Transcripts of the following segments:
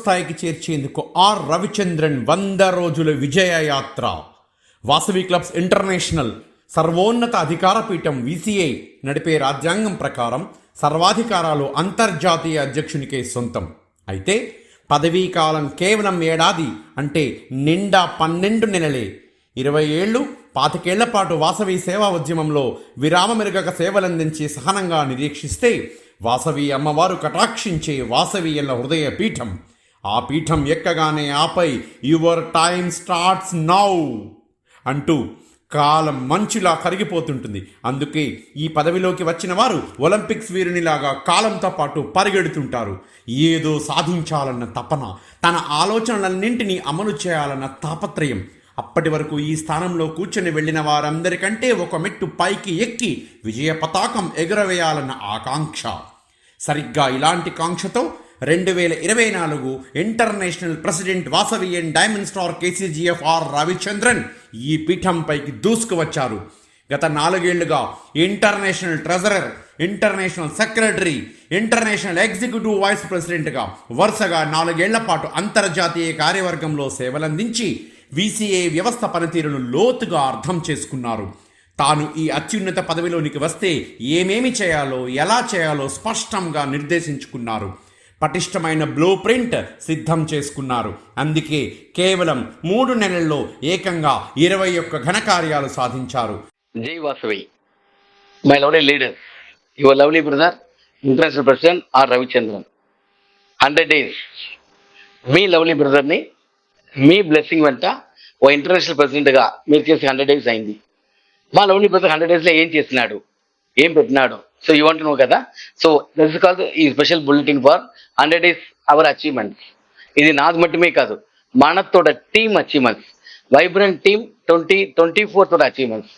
స్థాయికి చేర్చేందుకు ఆర్. రవిచంద్రన్ వంద రోజుల విజయ యాత్ర వాసవి క్లబ్స్ ఇంటర్నేషనల్ సర్వోన్నత అధికార పీఠం విసిఐ నడిపే రాజ్యాంగం ప్రకారం సర్వాధికారాలు అంతర్జాతీయ అధ్యక్షునికే సొంతం. అయితే పదవీ కాలం కేవలం ఏడాది అంటే నిండా పన్నెండు నెలలే. ఇరవై ఏళ్ళు పాతికేళ్ళ పాటు వాసవి సేవా ఉద్యమంలో విరామమెరుగక సేవలందించి సహనంగా నిరీక్షిస్తే వాసవి అమ్మవారు కటాక్షించే వాసవీయుల హృదయ పీఠం ఆ పీఠం ఎక్కగానే ఆపై యువర్ టైం స్టార్ట్స్ నౌ అంటూ కాలం మంచులా కరిగిపోతుంటుంది. అందుకే ఈ పదవిలోకి వచ్చిన వారు ఒలింపిక్స్ వీరునిలాగా కాలంతో పాటు పరిగెడుతుంటారు. ఏదో సాధించాలన్న తపన తన ఆలోచనలన్నింటినీ అమలు చేయాలన్న తాపత్రయం. అప్పటి వరకు ఈ స్థానంలో కూర్చొని వెళ్ళిన వారందరికంటే ఒక మెట్టు పైకి ఎక్కి విజయ పతాకం ఎగురవేయాలన్న ఆకాంక్ష. సరిగ్గా ఇలాంటి కాంక్షతో రెండు వేల ఇరవై నాలుగు international president Vasavian diamond star KCGF R Ravichandran ఈ పీఠంపైకి దూసుకువచ్చారు. గత నాలుగేళ్ళుగా international treasurer international secretary international executive vice ప్రెసిడెంట్గా వరుసగా నాలుగేళ్ళ పాటు అంతర్జాతీయ కార్యవర్గంలో సేవలందించి వీసీఏ వ్యవస్థ పనితీరును లోతుగా అర్థం చేసుకున్నారు. తాను ఈ అత్యున్నత పదవిలోనికి వస్తే ఏమేమి చేయాలో ఎలా చేయాలో స్పష్టంగా నిర్దేశించుకున్నారు. పటిష్టమైన బ్లూ ప్రింట్ సిద్ధం చేసుకున్నారు. అందుకే కేవలం మూడు నెలల్లో ఏకంగా ఇరవై ఒక్క ఘనకార్యాలు సాధించారు. జై Vasavi. My lovely leader your lovely brother international president R Ravichandran hundred days me lovely బ్రదర్ని మీ బ్లెస్సింగ్ వెంట ఓ ఇంటర్నేషనల్ ప్రెసిడెంట్గా మీరు చేసి హండ్రెడ్ డేస్ అయింది. మా లవ్లీ బ్రదర్ హండ్రెడ్ డేస్లో ఏం చేసినాడు? ఏం పెట్టినాడు? సో యూ వాంట్ నో కదా? సో దిస్ కాల్ ఈ special bulletin for hundred days our achievements ఇది నాది మట్టుమే కాదు. మనతోడ team achievements vibrant team twenty twenty four తోడ అచీవ్మెంట్స్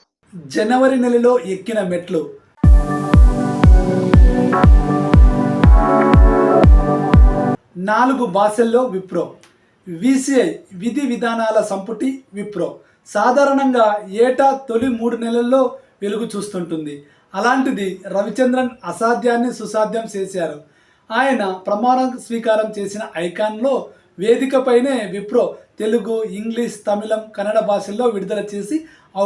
జనవరి నెలలో ఎక్కిన మెట్లు. నాలుగు భాషల్లో విప్రో. విసిఐ విధి విధానాల సంపుటి విప్రో. సాధారణంగా ఏటా తొలి మూడు నెలల్లో వెలుగు చూస్తుంటుంది. అలాంటిది రవిచంద్రన్ అసాధ్యాన్ని సుసాధ్యం చేశారు. ఆయన ప్రమాణ స్వీకారం చేసిన ఐకాన్లో వేదికపైనే విప్రో తెలుగు ఇంగ్లీష్ తమిళం కన్నడ భాషల్లో విడుదల చేసి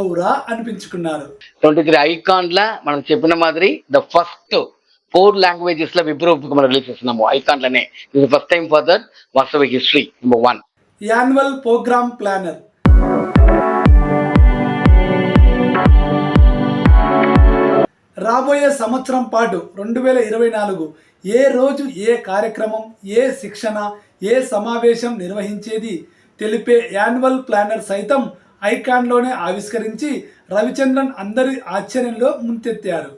ఔరా అనిపించుకున్నారు. ట్వంటీ త్రీ ఐకాన్ లా మనం చెప్పిన మాదిరి ద ఫస్ట్ ఫోర్ లాంగ్వేజెస్లో విప్రూప్ మనం రిలీజ్ చేస్తున్నాము. ఐకాన్ లనే ఇది ఫస్ట్ టైం ఫర్ దట్ వాస్తవ history number one annual program planner రాబోయే సంవత్సరం పాటు రెండు వేల ఇరవై నాలుగు ఏ రోజు ఏ కార్యక్రమం ఏ శిక్షణ ఏ సమావేశం నిర్వహించేది తెలిపే యాన్యువల్ ప్లానర్ సైతం ఐకాన్లోనే ఆవిష్కరించి రవిచంద్రన్ అందరి ఆశ్చర్యంలో ముంతెత్తారు.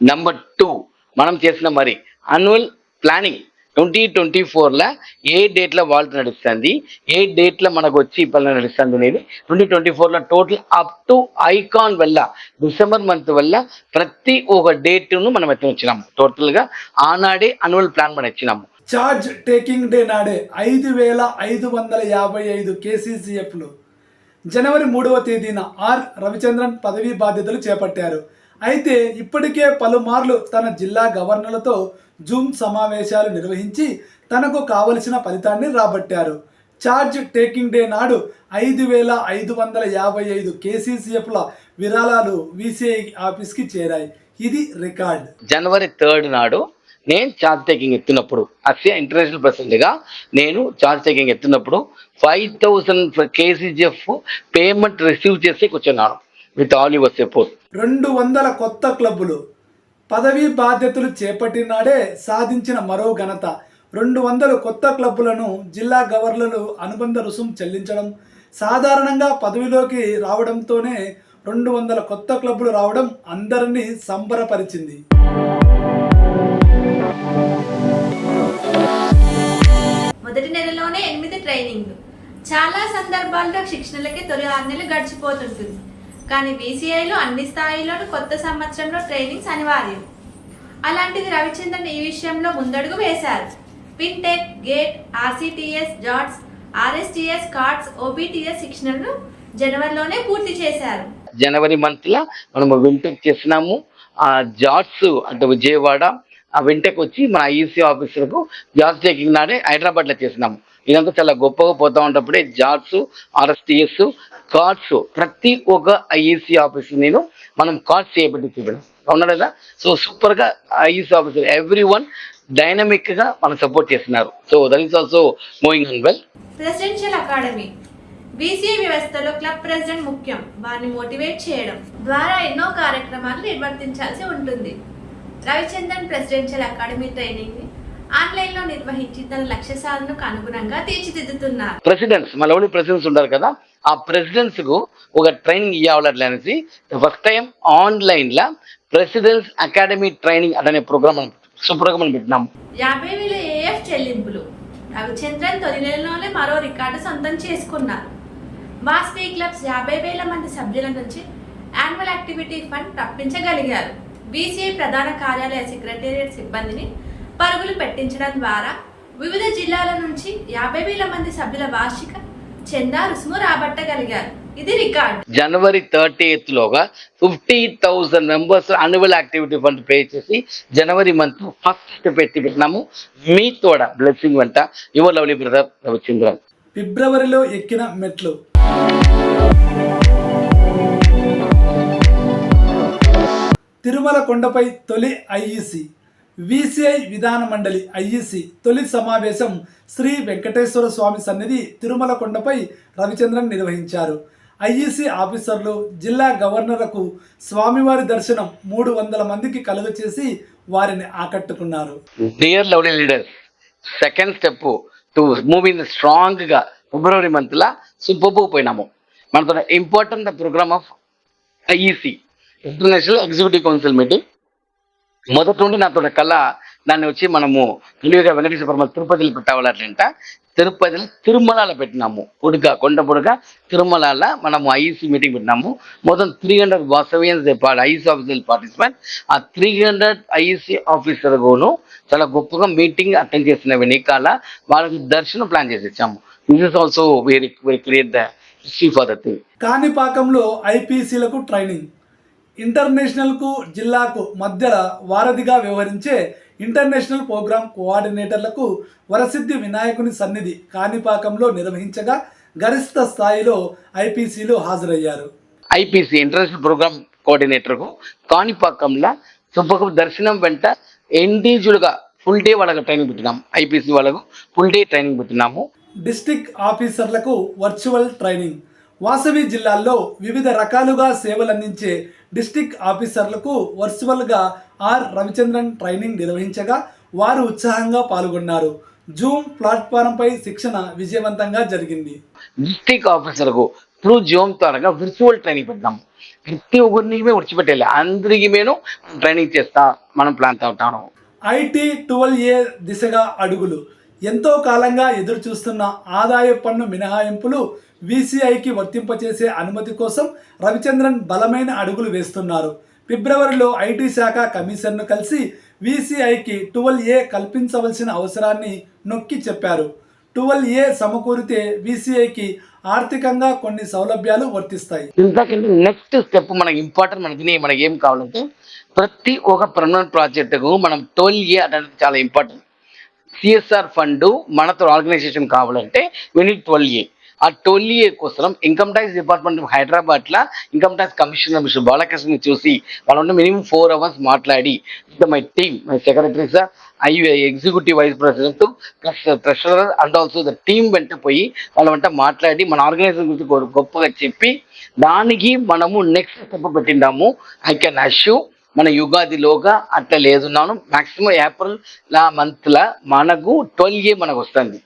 నంబర్ టూ మనం చేసిన మరి అన్యువల్ ప్లానింగ్. ట్వంటీ ట్వంటీ ఫోర్లో ఏ డేట్లో వాళ్ళు నడుస్తుంది? ఏ డేట్లో మనకు వచ్చి పనులు నడుస్తుంది అనేది ట్వంటీ ట్వంటీ ఫోర్లో టోటల్ అప్ టు ఐకాన్ వల్ల డిసెంబర్ మంత్ వల్ల ప్రతి ఒక్క డేట్ను మనం ఎత్తున వచ్చినాము టోటల్గా ఆనాడే అన్యువల్ ప్లాన్ మనం ఇచ్చినాము చార్జ్ టేకింగ్ డే నాడే ఐదు వేల ఐదు వందల యాభై ఐదు కేసీసీఎఫ్లు. జనవరి మూడవ తేదీన ఆర్. రవిచంద్రన్ పదవీ బాధ్యతలు చేపట్టారు. అయితే ఇప్పటికే పలుమార్లు తన జిల్లా గవర్నర్లతో జూమ్ సమావేశాలు నిర్వహించి తనకు కావలసిన ఫలితాన్ని రాబట్టారు. చార్జ్ టేకింగ్ డే నాడు ఐదు వేల ఐదు వందల యాభై ఐదు కేసీసీఎఫ్ల విరాళాలు వీసీఐ ఆఫీస్కి చేరాయి. ఇది రికార్డ్. జనవరి థర్డ్ నాడు నేను చార్జ్ టేకింగ్ ఎత్తినప్పుడు అస్య ఇంటర్నేషనల్ ప్రెసిడెంట్గా నేను charge taking ఎత్తినప్పుడు five thousand KCGF payment receive చేసి కూర్చున్నాను. With all your support. రెండు వందల కొత్త క్లబ్బులు పదవీ బాధ్యతలు చేపట్టినాడే సాధించిన మరో ఘనత. రెండు వందల కొత్త క్లబ్బులను జిల్లా గవర్నర్లు అనుబంధ రుసుం చెల్లించడం సాధారణంగా పదవిలోకి రావడంతోనే రెండు వందల కొత్త క్లబ్బులు రావడం అందరినీ సంబరపరిచింది. మొదటి నెలలోనే ఎనిమిది ట్రైనింగ్లు. చాలా సందర్భాల్లో శిక్షణలకే తొలి ఆరు నెలలు గడిచిపోతుంటుంది. కానీ బీసీఐలో అన్ని స్థాయిల్లోనూ కొత్త సంవత్సరంలో ట్రైనింగ్స్ అనివార్యం. అలాంటిది రవిచంద్రన్ ఈ విషయంలో ముందడుగు వేశారు. ఫిన్టెక్ గేట్ ఆర్సిటిఎస్ జాట్స్ ఆర్ఎస్టిఎస్ కార్డ్స్ ఓబీటీఎస్ శిక్షణను జనవరిలోనే పూర్తి చేశారు. జనవరి మంత్లో మనం వింటెక్ చేసినాము ఆ జాట్స్ అంటే విజయవాడ ఆ వెంటకి వచ్చి మన ఐఈసీ ఆఫీసర్కు జాబ్స్ టేకింగ్ నాడే హైదరాబాద్లో చేసినాము ఇదంతా చాలా గొప్పగా పోతా ఉన్నప్పుడే జాబ్స్ ఆర్ఎస్టిఎస్ కార్డ్స్. ప్రతి ఒక్క ఐఈసీ ఆఫీసర్ నేను మనం కార్డ్స్ చేయబట్టి చూపించాం అవునా లేదా? సో సూపర్గా ఐఈసీ ఆఫీసర్ ఎవ్రీ వన్ డైనమిక్గా మనం సపోర్ట్ చేస్తున్నారు. So that is also moving on well presidential academy BCA వ్యవస్థలో క్లబ్ ప్రెసిడెంట్ ముఖ్యం. వారిని మోటివేట్ చేయడం ద్వారా ఎన్నో కార్యక్రమాలు నిర్వర్తించాల్సి ఉంటుంది. రవిచంద్రన్ ప్రెసిడెన్షియల్ అకాడమీ ట్రైనింగ్ ఆన్లైన్లో నిర్వహించి తన లక్ష్య సాధనకు అనుగుణంగా తీర్చిదిద్దుతున్నారు. ప్రెసిడెంట్స్ మన ప్రెసిడెంట్స్ ఉంటారు కదా? ఆ ప్రెసిడెంట్స్కు ఒక ట్రైనింగ్ ఇవ్వాలి అనేసి ఫస్ట్ టైం ఆన్లైన్లో ప్రెసిడెంట్స్ అకాడమీ ట్రైనింగ్ అనే ప్రోగ్రామ్ సుప్రోగ్రామ్ పెట్టినాము. యాభై వేల ఏఎఫ్ చెల్లింపులు. రవిచంద్రన్ తొలి నెలలోనే మరో రికార్డు సొంతం చేసుకున్నారు. వాస్పీ క్లబ్స్ యాభై వేల మంది సభ్యుల నుంచి యాన్యువల్ యాక్టివిటీ ఫండ్ తప్పించగలిగారు బీసీఐ ప్రధాన కార్యాలయ సెక్రటేరియట్ సిబ్బందిని పరుగులు పెట్టించడం ద్వారా వివిధ జిల్లాల నుంచి యాభై వేల మంది సభ్యుల వార్షిక చందా రుసుము రాబట్టగలిగారు. ఇది రికార్డు. జనవరి థర్టీ ఎయిత్ లోగా fifty thousand members annual activity fund pay చేసి జనవరి మంత్ ఫస్ట్ పెట్టి పెట్టినాము. మీ తోడ బ్లెస్సింగ్ వెంట యువర్ లవ్లీ బ్రదర్ రవిచంద్రన్. ఫిబ్రవరిలో ఎక్కిన మెట్లు. తిరుమల కొండపై తొలి ఐఈసి. విసిఐ విధాన మండలి ఐఈసి తొలి సమావేశం శ్రీ వెంకటేశ్వర స్వామి సన్నిధి తిరుమల కొండపై రవిచంద్రన్ నిర్వహించారు. ఐఈసి ఆఫీసర్లు జిల్లా గవర్నర్లకు స్వామివారి దర్శనం మూడు వందల మందికి కలుగచేసి వారిని ఆకట్టుకున్నారు. Dear lovely leader second step to moving స్ట్రాంగ్గా ఫిబ్రవరి మంత్ లా సూపర్ పోయినాము మనతో important program of IEC international executive council meeting మొదటి నుండి నాతో కళ దాన్ని వచ్చి మనము తెలివిగా వెంకటేశ్వర పరమ తిరుపతిలో పెట్టవాలంట. తిరుపతిలో తిరుమలలో పెట్టినాము. పొడుగా కొండ పొడుగా తిరుమలలో మనము ఐఈసీ మీటింగ్ పెట్టినాము. మొత్తం three hundred Vasavians IEC officer participant ఆ త్రీ హండ్రెడ్ ఐఈసీ ఆఫీసర్ గోను చాలా గొప్పగా మీటింగ్ అటెండ్ చేసిన వెనకాల వాళ్ళకి దర్శనం ప్లాన్ చేసి ఇచ్చాము. This is also very very clear the history for the thing కాణిపాకంలో ఐపీసీలకు ట్రైనింగ్. ఇంటర్నేషనల్కు జిల్లాకు మధ్య వారధిగా వ్యవహరించే ఇంటర్నేషనల్ ప్రోగ్రాం కోఆర్డినేటర్లకు వరసిద్ధి వినాయకుని సన్నిధి కాణిపాకంలో నిర్వహించగా గరిష్ట స్థాయిలో ఐపీసీలు హాజరయ్యారు. ఐపీసీ ఇంటర్నేషనల్ ప్రోగ్రామ్ కోఆర్డినేటర్కు కాణిపాకంలో సుబ్బకు దర్శనం వెంట individual గా ఫుల్ డే వాళ్ళకి ట్రైనింగ్ పెట్టినాము ఐపీసీ వాళ్ళకు ఫుల్ డే ట్రైనింగ్ పెట్టినాము. డిస్టిక్ ఆఫీసర్లకు వర్చువల్ ట్రైనింగ్. వాసవి జిల్లాల్లో వివిధ రకాలుగా సేవలందించే డిస్టిక్ ఆఫీసర్లకు వర్చువల్గా ఆర్. రవిచంద్రన్ ట్రైనింగ్ నిర్వహించగా వారు ఉత్సాహంగా పాల్గొన్నారు. జూమ్ ప్లాట్ఫారంపై శిక్షణ విజయవంతంగా జరిగింది. డిస్ట్రిక్ట్ ఆఫీసర్కు త్రూ జోమ్ ద్వారా విర్చువల్ ట్రైనింగ్ పెట్టినాము ప్రతి ఒక్కరిని విడిచిపెట్టాలి అందరికి మేము ట్రైనింగ్ చేస్తా. మనం ప్లాన్ అవుతాము ఐటీ ట్వెల్వ్ ఏ దిశగా అడుగులు. ఎంతో కాలంగా ఎదురు చూస్తున్న ఆదాయ పన్ను మినహాయింపులు వీసీఐకి వర్తింపచేసే అనుమతి కోసం రవిచంద్రన్ బలమైన అడుగులు వేస్తున్నారు. ఫిబ్రవరిలో ఐటీ శాఖ కమిషన్ను కలిసి వీసీఐకి ట్వెల్వ్ ఏ కల్పించవలసిన అవసరాన్ని నొక్కి చెప్పారు. ట్వెల్వ్ ఏ సమకూరితే వీసీఐకి ఆర్థికంగా కొన్ని సౌలభ్యాలు వర్తిస్తాయి. నెక్స్ట్ స్టెప్ మనకి ఇంపార్టెంట్ మనకి మనకి ఏం కావాలంటే ప్రతి ఒక్క పర్మనెంట్ ప్రాజెక్టుకు మనం ట్వెల్వ్ ఏ అనేది చాలా ఇంపార్టెంట్ సిఎస్ఆర్ ఫండ్ మనతో ఆర్గనైజేషన్ కావాలంటే విని ట్వెల్వ్ ఏ. ఆ ట్వెల్వ్ కోసం ఇన్కమ్ ట్యాక్స్ డిపార్ట్మెంట్ హైదరాబాద్ లా income tax commissioner mister Balakrishna చూసి వాళ్ళంటే మినిమం ఫోర్ అవర్స్ మాట్లాడి my team my secretary sir I executive vice president plus treasurer and also the team వెంట పోయి వాళ్ళ వెంట మాట్లాడి మన ఆర్గనైజేషన్ గురించి గొ- గొప్పగా చెప్పి దానికి మనము నెక్స్ట్ స్టెప్ పెట్టిండాము. ఐ కెన్ అష్యూ మన యుగాదిలోగా అట్లా లేదున్నాను మాక్సిమం ఏప్రిల్ లా మంత్ లా మనకు ట్వెల్వ్ ఏ మనకు వస్తుంది.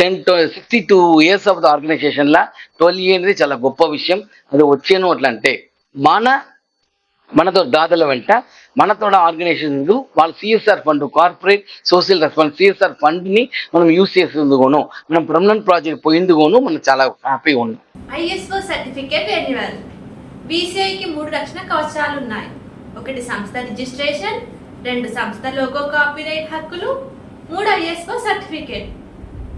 Ten sixty two years of the ఆర్గనైజేషన్లా twelve A అనేది చాలా గొప్ప విషయం. అది వచ్చాను అట్లా అంటే మన మనతో దాతల వెంట మనతో ఆర్గనైజేషన్ వాళ్ళ CSR fund corporate social response CSR ఫండ్ని మనం యూస్ చేసేందుకోను మనం పర్మనెంట్ ప్రాజెక్ట్ పోయిందుకోను మనం చాలా హ్యాపీగా ఉన్నాం. ఐఎస్ఓ సర్టిఫికేట్ రెన్యువల్ బీసీఐకి మూడు రక్షణ కవచాలు ఉన్నాయి ఒకటి సంస్థ రిజిస్ట్రేషన్ రెండు సంస్థ లోగో కాపీరైట్ హక్కులు మూడు ఐఎస్ఓ సర్టిఫికేట్.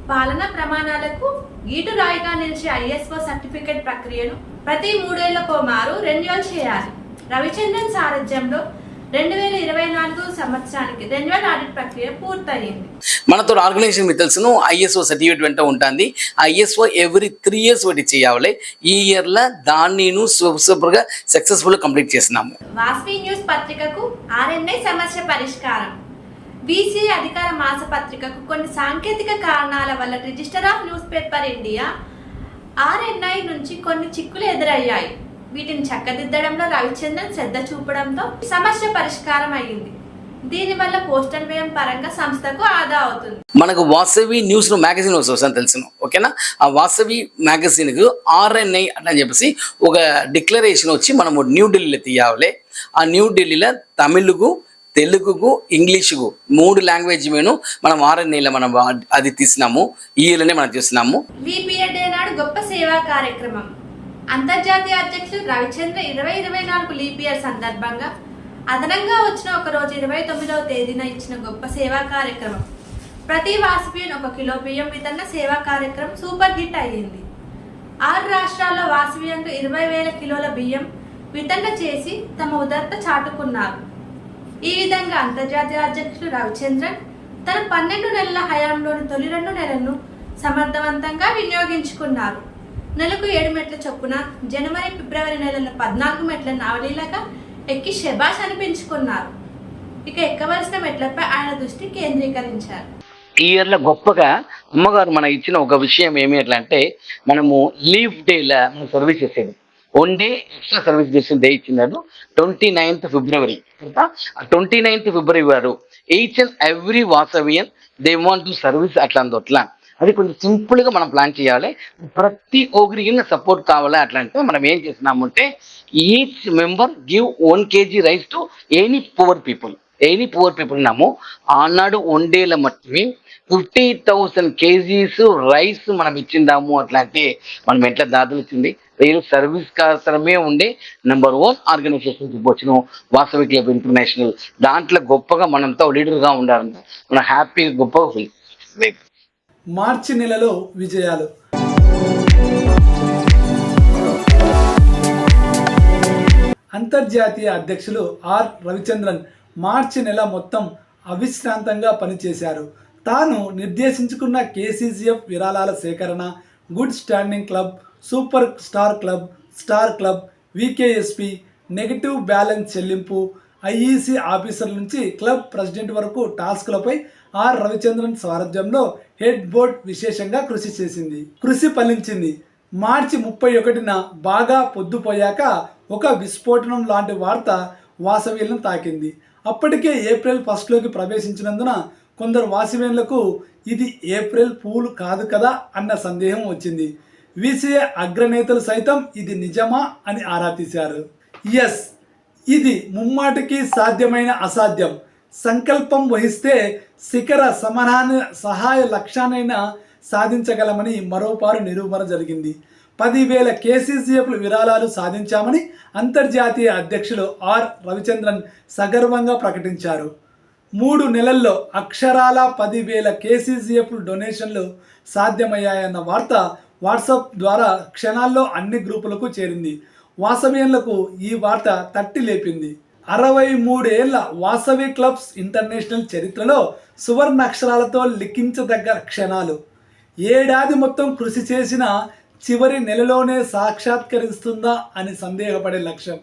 పాలనా ప్రమాణాలకు గీటు రాయిగా నిలిచే ఐఎస్ఓ సర్టిఫికేట్ ప్రక్రియను ప్రతి మూడేళ్ళకు మారు రెన్యువల్ చేయాలి. రవిచంద్రన్ సారథ్యంలో రెండు వేల ఇరవై నాలుగు సంవత్సరానికి రెన్యువల్ ఆడిట్ ప్రక్రియ పూర్తయింది. మనతో ఆర్గనైజేషన్ మీకు తెలుసును ఐఎస్ఓ సర్టిఫికేట్ వెంట ఉంటుంది. ఐఎస్ఓ ఎవ్రీ త్రీ ఇయర్స్ ఒకటి చేయాలి. ఈ ఇయర్లో దాన్ని సూపర్గా సక్సెస్ఫుల్గా కంప్లీట్ చేసినాము వాస్వి న్యూస్ పత్రికకు ఆర్ఎన్ఐ సమస్య పరిష్కారం. బీసీ అధికార మాస పత్రికకు కొన్ని సాంకేతిక కారణాల వల్ల register of newspaper India RNI నుంచి కొన్ని చిక్కులు ఎదురయ్యాయి. వీటిని చక్కదిద్దడంలో రవిచంద్రన్ శ్రద్ధ చూపడంతో సమస్య పరిష్కారం అయ్యింది. దీనివల్ల పోస్టల్ వ్యయం పరంగా సంస్థకు ఆదా అవుతుంది. మనకు వాసవి న్యూస్ మ్యాగజైన్ వస్తుంది తెలుసును. ఓకేనా? ఆ వాసవి మ్యాగజైన్కు ఆర్ఎన్ఐ అని చెప్పేసి ఒక డిక్లరేషన్ వచ్చి మనము న్యూఢిల్లీలో తీయాలి. ఆ న్యూఢిల్లీలో తమిళకు తెలుగుకు ఇంగ్లీషుకు మూడు లాంగ్వేజ్ మేను మనం ఆర్ఎన్ఐలో మనం అది తీసినాము. ఈ ఇయర్లోనే మనం చూస్తున్నాము. నాడు గొప్ప సేవా కార్యక్రమం. అంతర్జాతీయ అధ్యక్షులు రవిచంద్ర ఇరవై ఇరవై నాలుగు లీప్ ఇయర్ సందర్భంగా అదనంగా వచ్చిన ఒక రోజు ఇరవై తొమ్మిదవ తేదీన ఇచ్చిన గొప్ప సేవా కార్యక్రమం. ప్రతి వాసపియన్ ఒక కిలో బియ్యం వితరణ సేవా కార్యక్రమం సూపర్ హిట్ అయ్యింది. ఆరు రాష్ట్రాల్లో వాసవియంకు ఇరవై వేల కిలోల బియ్యం వితరణ చేసి తమ ఉదర్త చాటుకున్నారు. ఈ విధంగా అంతర్జాతీయ అధ్యక్షుడు రవిచంద్రన్ తన పన్నెండు నెలల హయాంలోని తొలి రెండు నెలలను సమర్థవంతంగా వినియోగించుకున్నారు. నెలకు ఏడు మెట్ల చొప్పున జనవరి ఫిబ్రవరి నెలల పద్నాలుగు మెట్ల నావలీలాగా ఎక్కి శబాష్ అనిపించుకున్నారు. ఇక ఎక్కవలసిన మెట్లపై ఆయన దృష్టి కేంద్రీకరించారు. ఈ ఇయర్లో గొప్పగా అమ్మగారు మన ఇచ్చిన ఒక విషయం ఏమి ఎట్లా అంటే మనము లీవ్ డేలా మనం సర్వీస్ చేసేది. వన్ డే ఎక్స్ట్రా సర్వీస్ చేసిన డే ఇచ్చినారు twenty ninth February twenty ninth February వారు each and every Vasavian they want to service అట్లా అది కొంచెం సింపుల్గా మనం ప్లాన్ చేయాలి. ప్రతి ఒక్కరికి సపోర్ట్ కావాలి అట్లాంటివి మనం ఏం చేసినామంటే each member give one KG rice to any poor people any poor people ఉన్నాము. ఆనాడు వన్ డేల మట్టి ఫిఫ్టీ థౌసండ్ కేజీస్ రైస్ మనం ఇచ్చిందాము. అట్లా అంటే మనం ఎట్లా దాతలు ఇచ్చింది? వీళ్ళు సర్వీస్ కోసమే ఉండే నెంబర్ వన్ ఆర్గనైజేషన్ వచ్చిన. వాసవి క్లబ్ ఇంటర్నేషనల్ దాంట్లో గొప్పగా మనంతా లీడర్గా ఉండాలని మనం హ్యాపీగా గొప్పగా ఫీల్. మార్చి నెలలో విజయాలు. అంతర్జాతీయ అధ్యక్షులు ఆర్ రవిచంద్రన్. మార్చి నెల మొత్తం అవిశ్రాంతంగా పనిచేశారు. తాను నిర్దేశించుకున్న కేసీసీఎఫ్ విరాళాల సేకరణ good standing club super star club star club VKSP negative balance చెల్లింపు ఐఈసీ ఆఫీసర్ల నుంచి క్లబ్ ప్రెసిడెంట్ వరకు టాస్క్లపై ఆర్. రవిచంద్రన్ సారథ్యంలో హెడ్ బోర్డ్ విశేషంగా కృషి చేసింది. కృషి ఫలించింది. మార్చి ముప్పై ఒకటిన బాగా పొద్దుపోయాక ఒక విస్ఫోటనం లాంటి వార్త వాసవేలను తాకింది. అప్పటికే ఏప్రిల్ ఫస్ట్లోకి ప్రవేశించినందున కొందరు వాసవ్యులకు ఇది ఏప్రిల్ పూలు కాదు కదా అన్న సందేహం వచ్చింది. వీసీఏ అగ్రనేతలు సైతం ఇది నిజమా అని ఆరా తీశారు. ఎస్ ఇది ముమ్మాటికి సాధ్యమైన అసాధ్యం. సంకల్పం వహిస్తే శిఖర సమరాన్ని సహాయ లక్ష్యానైనా సాధించగలమని మరోపారు నిరూపణ జరిగింది. పదివేల కేసీసీఎఫ్లు విరాళాలు సాధించామని అంతర్జాతీయ అధ్యక్షులు ఆర్. రవిచంద్రన్ సగర్వంగా ప్రకటించారు. మూడు నెలల్లో అక్షరాల పదివేల కేసీసీఎఫ్ డొనేషన్లు సాధ్యమయ్యాయన్న వార్త వాట్సాప్ ద్వారా క్షణాల్లో అన్ని గ్రూపులకు చేరింది. వాసవేన్లకు ఈ వార్త తట్టి లేపింది. అరవై మూడేళ్ళ వాసవి క్లబ్స్ ఇంటర్నేషనల్ చరిత్రలో సువర్ణ అక్షరాలతో లిఖించదగ్గ క్షణాలు. ఏడాది మొత్తం కృషి చేసిన చివరి నెలలోనే సాక్షాత్కరిస్తుందా అని సందేహపడే లక్ష్యం.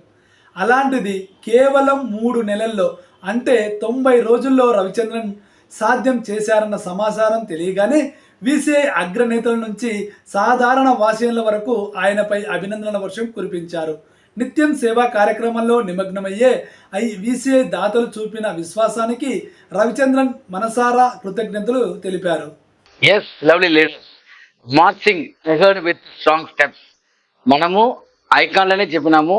అలాంటిది కేవలం మూడు నెలల్లో అంటే తొంభై రోజుల్లో రవిచంద్రన్ సాధ్యం చేశారన్న సమాచారం తెలియగానే వీసీఐ అగ్రనేతల నుంచి సాధారణ వాసీయుల వరకు ఆయనపై అభినందనల వర్షం కురిపించారు. నిత్యం సేవా కార్యక్రమంలో నిమగ్నమయ్యే ఐ వీసీఐ దాతలు చూపిన విశ్వాసానికి రవిచంద్రన్ మనసారా కృతజ్ఞతలు తెలిపారు. Yes lovely leaders marching ahead with strong steps. మనము ఐకాన్లోనే చెప్పినాము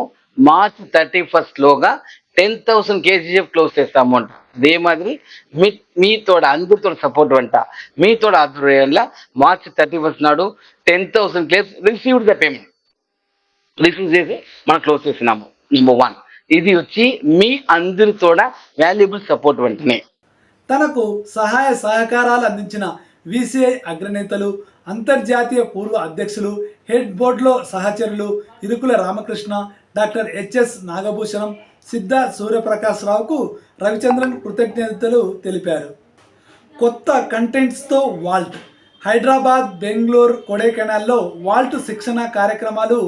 మార్చ్ థర్టీ ఫస్ట్ లోగా టెన్ థౌసండ్ కేజీఎఫ్ క్లోజ్ చేస్తాము అంట. అదే మాదిరి మీ మీతో అందరితో సపోర్ట్ అంట. మీతో ఆధ్వర్యంలో మార్చ్ థర్టీ ఫస్ట్ నాడు ten thousand claims received the payment receive చేసి మనం క్లోజ్ చేసినాము నెంబర్ వన్ ఇది వచ్చి మీ అందరితో వాల్యుబుల్ సపోర్ట్ వెంటనే. తనకు సహాయ సహకారాలు అందించిన వీసీఐ అగ్రనేతలు అంతర్జాతీయ పూర్వ అధ్యక్షులు హెడ్ బోర్డులో సహచరులు ఇరుకుల రామకృష్ణ డాక్టర్ హెచ్ఎస్ నాగభూషణం సిద్ధ సూర్యప్రకాశ్ రావుకు రవిచంద్రన్ కృతజ్ఞతలు తెలిపారు. కొత్త కంటెంట్స్తో వాల్ట్. హైదరాబాద్ బెంగళూరు కొడైకెనాల్లో వాల్ట్ శిక్షణ కార్యక్రమాలు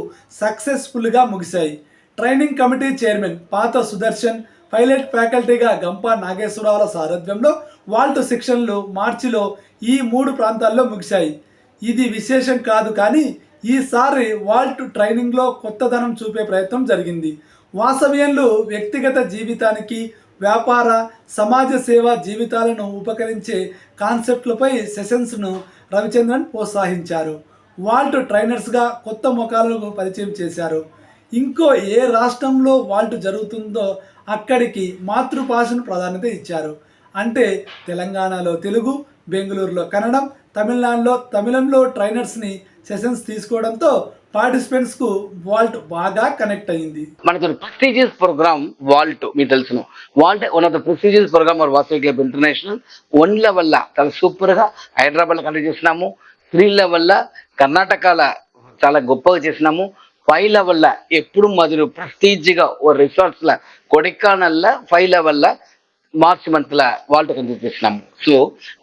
సక్సెస్ఫుల్గా ముగిశాయి. ట్రైనింగ్ కమిటీ చైర్మన్ పాత సుదర్శన్ పైలట్ ఫ్యాకల్టీగా గంపా నాగేశ్వరరావుల సారథ్యంలో వాల్ట్ శిక్షణలు మార్చిలో ఈ మూడు ప్రాంతాల్లో ముగిశాయి. ఇది విశేషం కాదు కానీ ఈసారి వాల్ట్ ట్రైనింగ్లో కొత్తదనం చూపే ప్రయత్నం జరిగింది. వాసవ్యంలు వ్యక్తిగత జీవితానికి వ్యాపార సమాజ సేవ జీవితాలను ఉపకరించే కాన్సెప్ట్లపై సెషన్స్ను రవిచంద్రన్ ప్రోత్సహించారు. వాల్ట్ ట్రైనర్స్గా కొత్త ముఖాలను పరిచయం చేశారు. ఇంకో ఏ రాష్ట్రంలో వాల్ట్ జరుగుతుందో అక్కడికి మాతృభాషను ప్రాధాన్యత ఇచ్చారు. అంటే తెలంగాణలో తెలుగు బెంగళూరులో కన్నడం తమిళనాడులో తమిళంలో ట్రైనర్స్ని సెషన్స్ తీసుకోవడంతో పార్టిసిపెంట్స్కు వాల్ట్ బాగా కనెక్ట్ అయింది. మనకు ప్రెస్టీజియస్ ప్రోగ్రామ్ వాల్ట్ మీకు తెలుసును. Vault one of the prestigious program are Vasavi club international. One level చాలా సూపర్గా హైదరాబాద్లో కండక్ట్ చేసినాము. త్రీ లెవెల్ కర్ణాటకలో చాలా గొప్పగా చేసినాము. ఫైవ్ లెవెల్ ఎప్పుడు మొదలు ప్రెస్టీజ్గా ఓ రిసార్ట్స్ ల Kodaikanal five level March month vault conduct చేసినాము so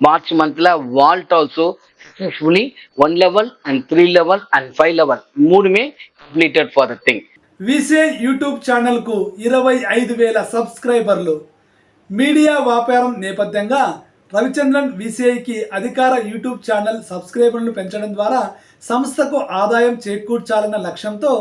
March month vault also successfully one level and three level and five level మూడుమే completed for the thing విసే యూట్యూబ్ ఛానల్కు ఇరవై ఐదు వేల సబ్స్క్రైబర్లు. మీడియా వ్యాపారం నేపథ్యంగా రవిచంద్రన్ విసిఐకి అధికార యూట్యూబ్ ఛానల్ సబ్స్క్రైబర్లను పెంచడం ద్వారా సంస్థకు ఆదాయం చేకూర్చాలన్న లక్ష్యంతో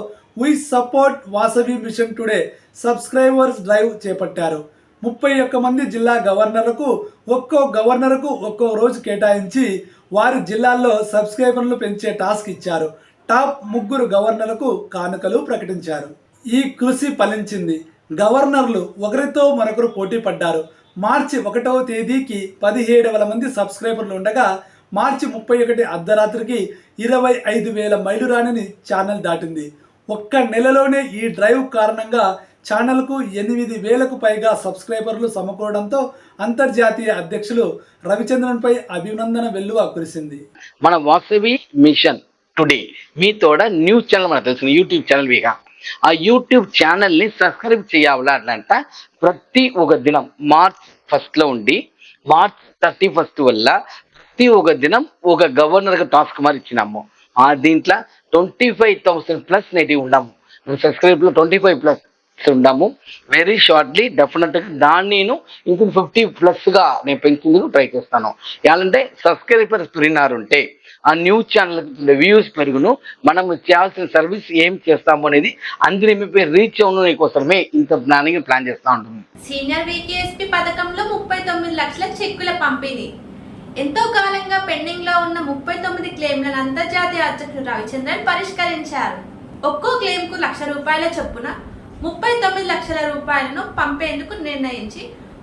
we support Vasavi mission today subscribers drive చేపట్టారు. ముప్పై ఒక్క మంది జిల్లా గవర్నర్లకు ఒక్కో గవర్నర్కు ఒక్కో రోజు కేటాయించి వారి జిల్లాల్లో సబ్స్క్రైబర్లు పెంచే టాస్క్ ఇచ్చారు. టాప్ ముగ్గురు గవర్నర్లకు కానుకలు ప్రకటించారు. ఈ కృషి ఫలించింది. గవర్నర్లు ఒకరితో మరొకరు పోటీ పడ్డారు. మార్చి ఒకటవ తేదీకి పదిహేడు వేల మంది సబ్స్క్రైబర్లు ఉండగా మార్చి ముప్పై ఒకటి అర్ధరాత్రికి ఇరవై ఐదు వేల మైలురాణిని ఛానల్ దాటింది. ఒక్క నెలలోనే ఈ డ్రైవ్ కారణంగా ఛానల్కు ఎనిమిది వేలకు పైగా సబ్స్క్రైబర్లు సమకూరడంతో అంతర్జాతీయ అధ్యక్షులు రవిచంద్రన్పై అభినందన వెల్లువ కురిసింది. మన వాసవి మిషన్ టుడే మీతోడ న్యూస్ ఛానల్ మనకు తెలుసు యూట్యూబ్ ఛానల్ మీగా ఆ యూట్యూబ్ ఛానల్ని సబ్స్క్రైబ్ చేయాలా అట్లంట ప్రతి ఒక దినం మార్చ్ ఫస్ట్లో ఉండి మార్చ్ థర్టీ ఫస్ట్ వల్ల ప్రతి ఒక దినం ఒక గవర్నర్కి టాస్క్ మరి ఇచ్చినాము ఆ దీంట్లో twenty five thousand plus native ఉన్నాము. సబ్స్క్రైబ్లో ట్వంటీ ఫైవ్ ప్లస్ చేస్తుండము వెరీ షార్ట్లీ డెఫినెట్గా దాన్ని నేను ఇంకొక ఫిఫ్టీ ప్లస్గా నేను పెంచేందుకు ట్రై చేస్తాను. ఎలాంటే సబ్స్క్రైబర్స్ పెరిగినారుంటే ఆ న్యూస్ ఛానల్ వ్యూస్ పెరుగును మనం చేయాల్సిన సర్వీస్ ఏం చేస్తాము అనేది అందరి మీ రీచ్ అవును కోసమే ఇంత ప్లానింగ్ ప్లాన్ చేస్తూ ఉంటుంది సీనియర్ వికేఎస్పి పథకంలో ముప్పై తొమ్మిది లక్షల చెక్కుల పంపిణీ. ఎంతో కాలంగా పెండింగ్లో ఉన్న ముప్పై తొమ్మిది క్లెయిమ్లను అంతర్జాతీయ అధ్యక్షుడు రవిచంద్రన్ పరిష్కరించారు. ఒక్కో క్లెయిమ్కు లక్ష రూపాయల చొప్పున ముప్పై తొమ్మిది లక్షల రూపాయలను పంపేందుకు నిర్ణయించి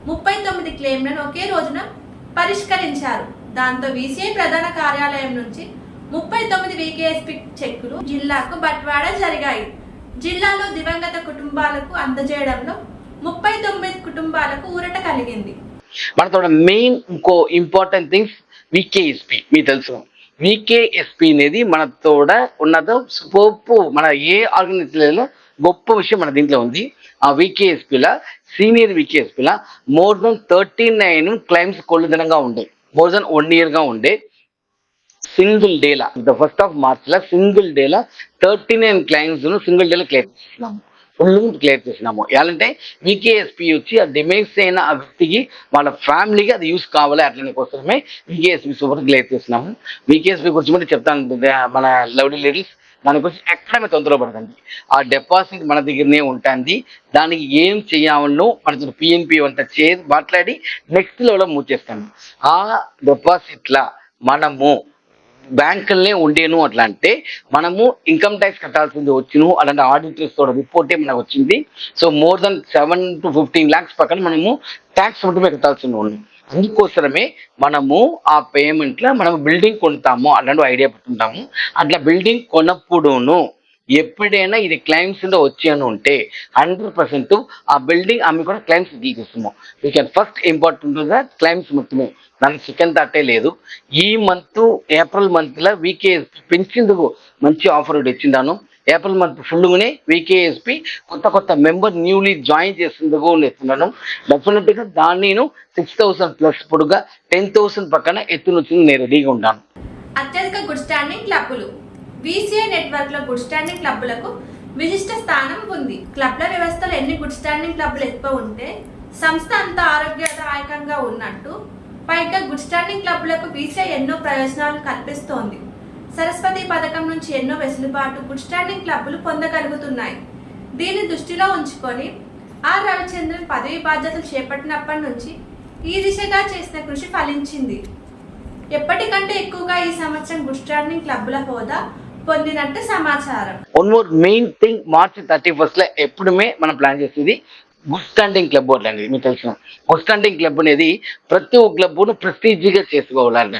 ముప్పై తొమ్మిది క్లెయిమ్లను ఒకే రోజున పరిష్కరించారు. దాంతో వీసీఐ ప్రధాన కార్యాలయం నుంచి ముప్పై తొమ్మిది వికేఎస్పి చెక్కులు జిల్లాకు బట్వాడా జరిగాయి. జిల్లాలో దివంగత కుటుంబాలకు అందజేయడంలో ముప్పై తొమ్మిది కుటుంబాలకు ఊరట కలిగింది. మనతో మెయిన్ ఇంకో ఇంపార్టెంట్ థింగ్స్ వికేఎస్పి మీకు తెలుసు. వికేఎస్పి అనేది మనతోడ ఉన్నదో స్కోప్ మన ఏ ఆర్గనైజేషన్లో గొప్ప విషయం మన దీంట్లో ఉంది. ఆ వికేఎస్పిల senior వికేఎస్పిల more than thirty nine claims కొల్లుదనంగా ఉండే. మోర్ దెన్ వన్ ఇయర్గా ఉండే. సింగిల్ డేలా ద ఫస్ట్ ఆఫ్ మార్చ్ లా సింగిల్ డేలా థర్టీ నైన్ క్లైమ్స్ సింగిల్ డేలో క్లియర్ చేసినాము. ఫుల్ క్లియర్ చేసినాము. ఎలాంటే వికేఎస్పి వచ్చి ఆ డిమైన్స్ అయిన ఆ వ్యక్తికి వాళ్ళ ఫ్యామిలీకి అది యూస్ కావాలి అట్లనే కోసమే వికేఎస్పి సూపర్ క్లియర్ చేసినాము. వికేఎస్పి గురించి కూడా చెప్తాను మన లవ్లీ లేడీస్. దాని గురించి ఎక్కడ మీరు తొందరలో పడకండి. ఆ డిపాజిట్ మన దగ్గరనే ఉంటుంది. దానికి ఏం చేయాలో మన పిఎన్పి వంట చే మాట్లాడి నెక్స్ట్ లెవెల్ మూవ్ చేస్తాను. ఆ డిపాజిట్ల మనము బ్యాంకులనే ఉండేను అట్లా అంటే మనము ఇన్కమ్ ట్యాక్స్ కట్టాల్సింది వచ్చును. అలాంటి ఆడిటర్స్ తోడ రిపోర్టే మనకు వచ్చింది. So more than seven to fifteen lakhs పక్కన మనము ట్యాక్స్ மட்டுமே కట్టాల్సింది ఉంది అందుకోసమే మనము ఆ పేమెంట్లో మనం బిల్డింగ్ కొంటాము అలాంటి ఐడియా పెట్టుకుంటాము. అట్లా బిల్డింగ్ కొన్నప్పుడును ఎప్పుడైనా ఇది క్లైమ్స్ వచ్చి వచ్చాను ఉంటే హండ్రెడ్ పర్సెంట్ ఆ బిల్డింగ్ ఆమె కూడా claims తీసేస్తాము. You can first important claims మొత్తమే. దానికి సెకండ్ థాటే లేదు. ఈ మంత్ ఏప్రిల్ మంత్లో వీకే పెంచేందుకు మంచి ఆఫర్ ఇచ్చిందాను ఏప్రిల్ మంత్ ఫుల్గానే వికేఎస్పి కొత్త కొత్త మెంబర్ న్యూలీ జాయిన్ చేస్తుండగా ఎత్తున్నాను డెఫినెట్గా దాన్ని నేను సిక్స్ థౌసండ్ ప్లస్ పొడుగా టెన్ థౌసండ్ పక్కన ఎత్తునొచ్చింది నేను రెడీగా ఉంటాను అత్యధిక గుడ్ స్టాండింగ్ క్లబ్బులు బీసీఐ నెట్వర్క్లో గుడ్ స్టాండింగ్ క్లబ్బులకు విశిష్ట స్థానం ఉంది. క్లబ్ల వ్యవస్థలో ఎన్ని గుడ్ స్టాండింగ్ క్లబ్లు ఎక్కువ ఉంటే సంస్థ అంత ఆరోగ్యదాయకంగా ఉన్నట్టు పైగా గుడ్ స్టాండింగ్ క్లబ్లకు బీసీఐ ఎన్నో ప్రయోజనాలు కల్పిస్తోంది. సరస్వతి పథకం నుంచి ఎన్నో వెసులుబాటు గుడ్ స్టాండింగ్ క్లబ్బులు పొందగలుగుతున్నాయి. దీన్ని దృష్టిలో ఉంచుకొని ఆర్ రవిచంద్రన్ పదవి బాధ్యతలు చేపట్టినప్పటి నుంచి ఈ దిశగా చేసిన కృషి ఫలించింది. ఎప్పటికంటే ఎక్కువగా ఈ సంవత్సరం గుడ్ స్టాండింగ్ క్లబ్బుల హోదా పొందినట్టు సమాచారం. One more main thing March thirty ఫస్ట్లో ఎప్పుడుమే మనం ప్లాన్ చేసేది గుడ్ స్టాండింగ్ క్లబ్ అనేది మీకు తెలిసిన గుడ్ స్టాండింగ్ క్లబ్ అనేది ప్రతి ఒక్క క్లబ్ను ప్రెస్టీజీగా చేసుకోవాలి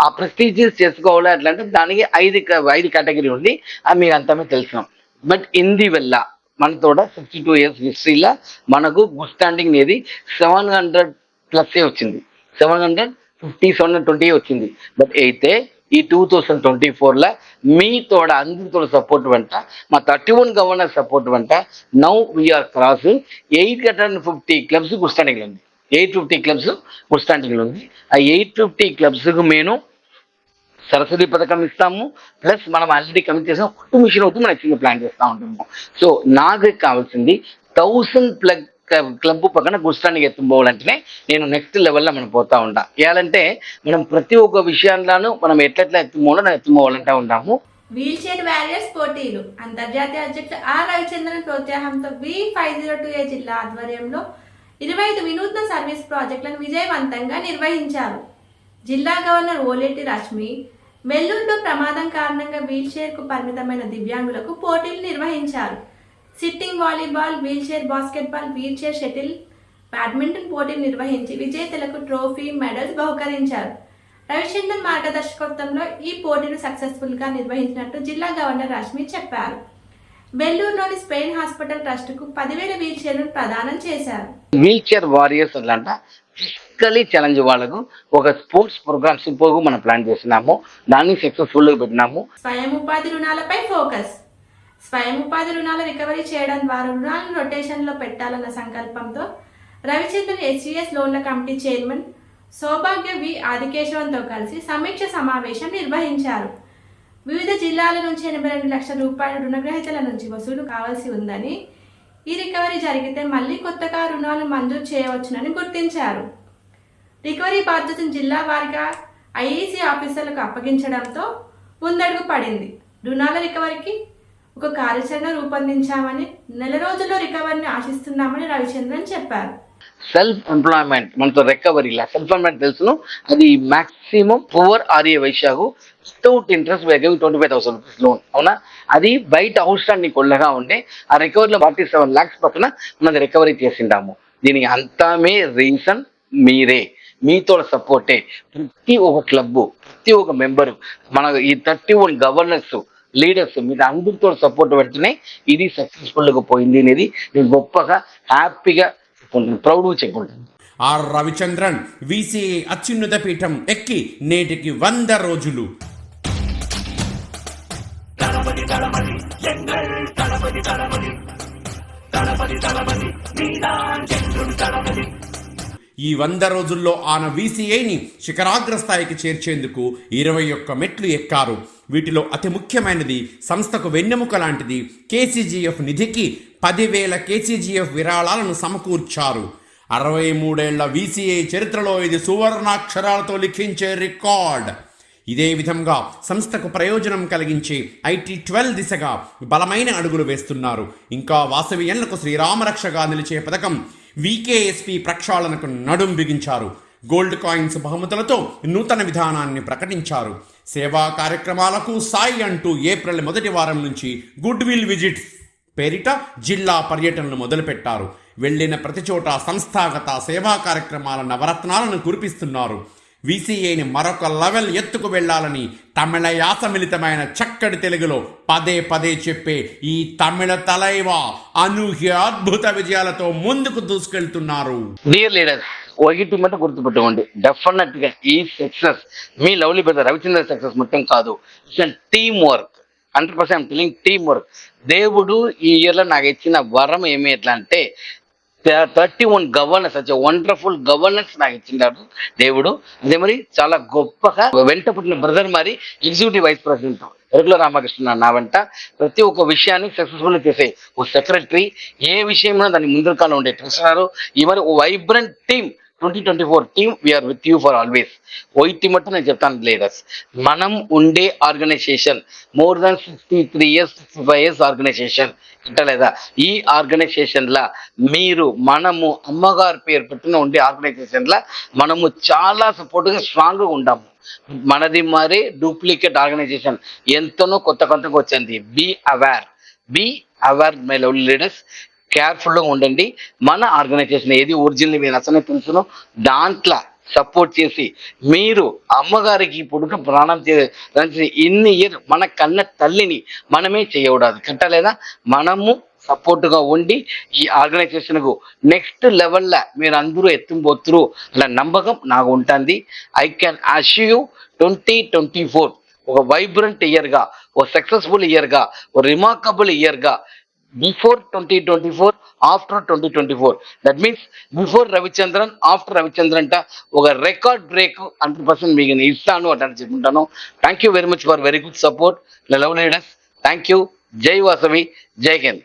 ఆ ప్రెస్టీజియస్ చేసుకోవాలి అంటే దానికి ఐదు క- ఐదు కేటగిరీ ఉంది. అది మీకు అంతమే తెలిసినాం బట్ ఇంది వల్ల మనతో సిక్స్టీ టూ ఇయర్స్ హిస్టరీలో మనకు గుడ్ స్టాండింగ్ అనేది సెవెన్ హండ్రెడ్ ప్లస్ వచ్చింది. Seven hundred fifty seven twenty వచ్చింది. బట్ అయితే ఈ టూ థౌసండ్ ట్వంటీ ఫోర్లో మీతోడ అందరితో సపోర్ట్ వెంట మా థర్టీ వన్ గవర్నర్ సపోర్ట్ వెంట now we are cross eight hundred and fifty clubs గుర్స్టాండింగ్లో ఉంది. ఎయిట్ ఫిఫ్టీ క్లబ్స్ గుర్స్టాండింగ్లో ఉంది. ఆ ఎయిట్ ఫిఫ్టీ క్లబ్స్కు మేము సరస్వతి పథకం ఇస్తాము. ప్లస్ మనం ఆల్రెడీ కమిట్ చేసాం కొత్త మిషన్ అవుతుంది మనం యాక్చువల్గా ప్లాన్ చేస్తూ ఉంటాము సో నాకు కావాల్సింది థౌసండ్ ప్లగ్ క్లబ్ పక్కన గుస్తానికి ఎత్తుపోవాలంటేనే నేను నెక్స్ట్ లెవెల్లో మనం పోతా ఉంటా. ఏలంటే మనం ప్రతి ఒక్క విషయంలోనూ మనం ఎట్లెట్లా ఎత్తుపోవాలో నేను ఎత్తుపోవాలంటా ఉంటాము. వీల్ చైర్ వ్యారియర్స్ పోటీలు. అంతర్జాతీయ అధ్యక్షుడు ఆర్ రవిచంద్రన్ ప్రోత్సాహంతో V five zero two A జిల్లా ఆధ్వర్యంలో ఇరవై ఐదు వినూత్న సర్వీస్ ప్రాజెక్టులను విజయవంతంగా నిర్వహించారు. జిల్లా గవర్నర్ ఓలేటి రష్మి వెల్లుల్లో ప్రమాదం కారణంగా వీల్ చైర్కు పరిమితమైన దివ్యాంగులకు పోటీలు నిర్వహించారు. Sitting volleyball wheel chair basketball wheel chair shuttle badminton పోటీలు నిర్వహించి విజేతలకు ట్రోఫీ మెడల్స్ బహుకరించారు. రవిచంద్రన్ మార్గదర్శకత్వంలో ఈ పోటీలు సక్సెస్ఫుల్గా నిర్వహించినట్టు జిల్లా గవర్నర్ రష్మి చెప్పారు. బెల్లూరులోని స్పెయిన్ హాస్పిటల్ ట్రస్టుకు పదివేల వీల్ చైర్లను ప్రదానం చేశారు. వీల్ చైర్ వారియర్స్ అంట ఫిజికలీ ఛాలెంజ్ వాళ్ళకు ఒక స్పోర్ట్స్ ప్రోగ్రామ్ సూపర్ మనం ప్లాన్ చేసినాము దాన్ని సక్సెస్ఫుల్గా పెట్టినాము. స్వయం ఉపాధి రుణాలపై ఫోకస్. స్వయం ఉపాధి రుణాలు రికవరీ చేయడం ద్వారా రుణాలను రొటేషన్లో పెట్టాలన్న సంకల్పంతో రవిచంద్రన్ ఎస్సీఎస్ లోన్ల కమిటీ చైర్మన్ సౌభాగ్య వి ఆదికేశవంతో కలిసి సమీక్ష సమావేశం నిర్వహించారు. వివిధ జిల్లాల నుంచి ఎనభై రెండు లక్షల రూపాయల రుణగ్రహీతల నుంచి వసూలు కావాల్సి ఉందని ఈ రికవరీ జరిగితే మళ్ళీ కొత్తగా రుణాలు మంజూరు చేయవచ్చునని గుర్తించారు. రికవరీ బాధ్యతను జిల్లా వారిగా ఐఈసీ ఆఫీసర్లకు అప్పగించడంతో ముందడుగు పడింది. రుణాల రికవరీకి ఒక కార్యాచరణ రూపొందించామని నెల రోజుల్లో రికవరీని ఆశిస్తున్నామని రవిచంద్రన్ చెప్పారు. సెల్ఫ్ ఎంప్లాయ్మెంట్ మనతో రికవరీ సెల్ఫ్ ఎంప్లాయ్మెంట్ తెలుసును? అది మాక్సిమం పువర్ ఆర్ఏ వైశాఖు వితౌట్ ఇంట్రెస్ట్ వేగం twenty five thousand rupees loan అవునా? అది బయట అవుట్ స్టాండింగ్ కొల్లగా ఉంటే ఆ రికవరీలో ఫార్టీ సెవెన్ ల్యాక్స్ పక్కన మనది రికవరీ చేసిండాము. దీనికి అంతామే రీజన్ మీరే. మీతో సపోర్టే ప్రతి ఒక్క క్లబ్ ప్రతి ఒక్క మెంబరు మన ఈ థర్టీ వన్ గవర్నర్స్ లీడర్స్ మీరు అందరితో సపోర్ట్ పెడితేనే ఇది సక్సెస్ఫుల్గా పోయింది అనేది నేను గొప్పగా హ్యాపీగా చెప్పుకుంటాను ప్రౌడ్గా చెప్పుకుంటాను ఆర్ రవిచంద్రన్ విసిఏ అత్యున్నత పీఠం ఎక్కి నేటికి వంద రోజులు. ఈ వంద రోజుల్లో ఆన వీసీఐని శిఖరాగ్ర స్థాయికి చేర్చేందుకు ఇరవై ఒక్క మెట్లు ఎక్కారు. వీటిలో అతి ముఖ్యమైనది సంస్థకు వెన్నెముక లాంటిది కేసీజీఎఫ్ నిధికి పదివేల కేసీజీఎఫ్ విరాళాలను సమకూర్చారు. అరవై మూడేళ్ళ వీసీఐ చరిత్రలో ఇది సువర్ణాక్షరాలతో లిఖించే రికార్డ్. ఇదే విధంగా సంస్థకు ప్రయోజనం కలిగించే ఐటీ ట్వెల్వ్ దిశగా బలమైన అడుగులు వేస్తున్నారు. ఇంకా వాసవియన్లకు శ్రీరామరక్షగా నిలిచే పథకం వికేఎస్పి ప్రక్షాళనకు నడుం బిగించారు. గోల్డ్ కాయిన్స్ బహుమతులతో నూతన విధానాన్ని ప్రకటించారు. సేవా కార్యక్రమాలకు సాయి అంటూ ఏప్రిల్ మొదటి వారం నుంచి గుడ్ విల్ విజిట్ పేరిట జిల్లా పర్యటనలు మొదలుపెట్టారు. వెళ్ళిన ప్రతి చోట సంస్థాగత సేవా కార్యక్రమాల నవరత్నాలను కురిపిస్తున్నారు. విసిఐని మరొక లెవెల్ ఎత్తుకు వెళ్ళాలని తమిళ యాసమిళితమైన చక్కటి తెలుగులో పదే పదే చెప్పే ఈ తమిళ తలైవ అనూహ్య అద్భుత విజయాలతో ముందుకు దూసుకెళ్తున్నారు. డియర్ లీడర్స్ ఒకటి మటు గుర్తుపెట్టుకోండి. డెఫినెట్గా ఈ సక్సెస్ మీ లవ్లీ బ్రదర్ రవిచంద్ర సక్సెస్ మొత్తం కాదు. It's teamwork hundred percent teamwork దేవుడు ఈ ఇయర్లో నాకు ఇచ్చిన వరం ఏమి ఎట్లా అంటే థర్టీ వన్ గవర్నెన్స్ వచ్చే వండర్ఫుల్ గవర్నెన్స్ నాకు ఇచ్చినారు దేవుడు. అదే మరి చాలా గొప్పగా వెంట పుట్టిన బ్రదర్ మరి executive vice president Erukula Ramakrishna నా వెంట. ప్రతి ఒక్క విషయాన్ని సక్సెస్ఫుల్ చేసే ఓ సెక్రటరీ ఏ విషయంలో దాని ముందు కాలం ఉండే ట్రెషరర్ ఈ మరి ఓ vibrant team twenty twenty four team we are with you for always white మట్టు నేను చెప్తాను లీడర్స్ మనం ఉండే organization more than sixty three years sixty five years organization లేదా ఈ ఆర్గనైజేషన్లా మీరు మనము అమ్మగారి పేరు పెట్టిన ఉండే ఆర్గనైజేషన్లా మనము చాలా సపోర్ట్గా స్ట్రాంగ్గా ఉంటాము మనది మరి డూప్లికేట్ ఆర్గనైజేషన్ ఎంతనో కొత్త కొత్తగా వచ్చింది be aware be aware my lovely leaders కేర్ఫుల్గా ఉండండి. మన ఆర్గనైజేషన్ ఏది ఒరిజినల్ మీరు అసలు తెలుసునో దాంట్లో సపోర్ట్ చేసి మీరు అమ్మగారికి పుడుక ప్రాణం చే ఇన్ని ఇయర్ మన కన్న తల్లిని మనమే చేయకూడదు. కట్టలేదా? మనము సపోర్ట్గా ఉండి ఈ ఆర్గనైజేషన్కు నెక్స్ట్ లెవెల్లో మీరు అందరూ ఎత్తుంపోతురు అలా నమ్మకం నాకు ఉంటుంది. I can assure twenty twenty four ఒక వైబ్రెంట్ ఇయర్గా ఒక సక్సెస్ఫుల్ ఇయర్గా ఒక remarkable ఇయర్గా before twenty twenty four after twenty twenty four that means before Ravichandran after Ravichandran అంట ఒక రికార్డ్ బ్రేక్ హండ్రెడ్ పర్సెంట్ మీకు నేను ఇస్తాను అంటే చెప్పుకుంటాను. Thank you very much for very good support love leaders thank you జై వాసవి. జై హింద్.